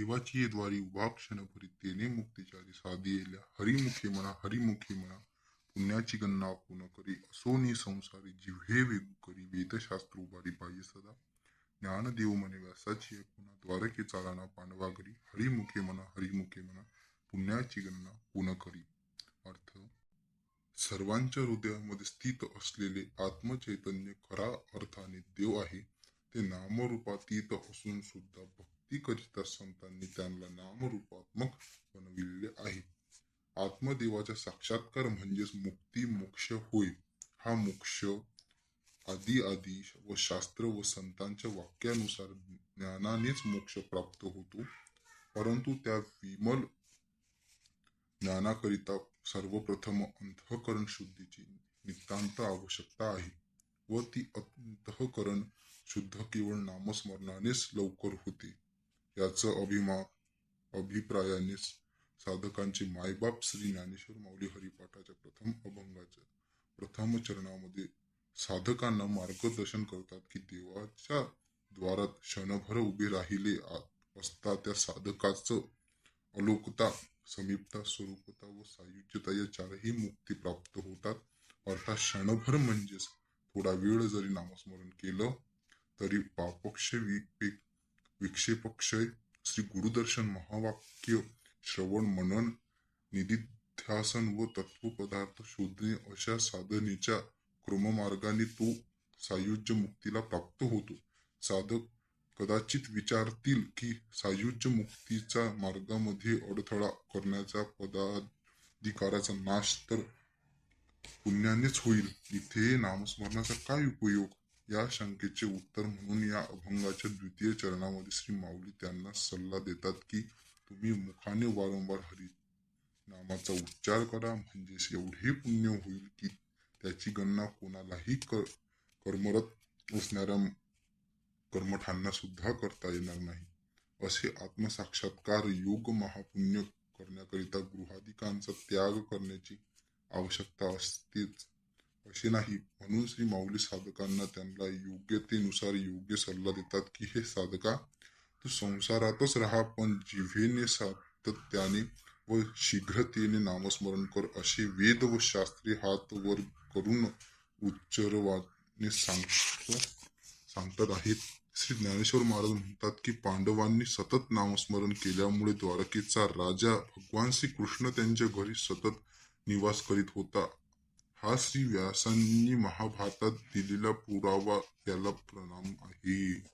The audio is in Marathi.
देवाची द्वारी उभा क्षणभरी तेने मुक्तीचारी साधियेल्या हरिमुखे म्हणा हरिमुखे म्हणा पुण्याची गणना पूर्ण करी? असोनी संसारी जिव्हे वेगू करी. वेदशास्त्र उभारी पाहिजे सदा. ज्ञानदेव म्हणे व्यासाची पुन्हा द्वारके चालना पांडवा हरिमुखे म्हणा हरिमुखे म्हणा पुण्याची गणना पूर्ण करी? अर्थ सर्वांच्या हृदयामध्ये स्थित असलेले आत्मचैतन्य खरा अर्थाने देव आहे. ते नामरूपातीत असून सुद्धा भक्ती करिता संतांनी त्यांना नामरूपात्मक बनविले आहे आत्मदेवाचा साक्षात्कार म्हणजेच मुक्ती मोक्ष होय हा मोक्ष आदी आदी व शास्त्र व संतांच्या वाक्यानुसार ज्ञानानेच मोक्ष प्राप्त होतो परंतु त्या विमल ज्ञानाकरिता सर्वप्रथम अंतःकरण शुद्धीची नितांत आवश्यकता आहे व ती अंतःकरण शुद्ध केवळ नामस्मरणानेच लवकर होते याचं अभिमा अभिप्रायाने साधकांचे मायबाप श्री ज्ञानेश्वर माऊली हरिपाठाच्या प्रथम अभंगाच्या प्रथम चरणामध्ये साधकांना मार्गदर्शन करतात की देवाच्या द्वारात क्षणभर उभे राहिले आ- असता त्या साधकाचं अलोकता समीपता स्वरूपता व सायुज्यता या चारही मुक्ती प्राप्त होतात. अर्थात क्षणभर म्हणजेच थोडा वेळ जरी नामस्मरण केलं तरी पापक्ष विपेक विक्षेपक्षय श्री गुरुदर्शन महावाक्य श्रवण मनन निधिध्यासन व तत्वपदार्थ शोधणे अशा साधनेच्या क्रममार्गाने तो सायुज्य मुक्तीला प्राप्त होतो. साधक कदाचित विचारतील की सायुज्य मुक्तीचा मार्गामध्ये अडथळा करण्याचा पदाधिकाराचा नाश तर पुण्यानेच होईल. इथे नामस्मरणाचा काय उपयोग? या शंकेचे उत्तर म्हणून या अभंगाच्या द्वितीय चरणामध्ये श्री माऊली त्यांना सल्ला देतात की तुम्ही मुखाने वारंवार हरी नामाचा उच्चार करा. म्हणजेच एवढे पुण्य होईल की त्याची गणना कोणालाही कर कर्मरत असणाऱ्या कर्मठांना सुद्धा करता येणार नाही. असे आत्मसाक्षात्कार योग महापुण्य करण्याकरिता गृहाधिकांचा त्याग करण्याची आवश्यकता असतेच. असे नाही. म्हणून श्री माऊली साधकांना त्यांना योग्यतेनुसार योग्य सल्ला देतात की हे साधका तू संसारातच राहा पण जिव्हेने सातत्याने व शीघ्रतेने नामस्मरण कर असे वेद व शास्त्री हात वर करून उच्चरवाने सांगत सांगतात आहेत. श्री ज्ञानेश्वर महाराज म्हणतात की पांडवांनी सतत नामस्मरण केल्यामुळे द्वारकेचा राजा भगवान श्री कृष्ण त्यांच्या घरी सतत निवास करीत होता. हा श्री व्यासांनी महाभारतात दिलेला पुरावा त्याला प्रणाम आहे.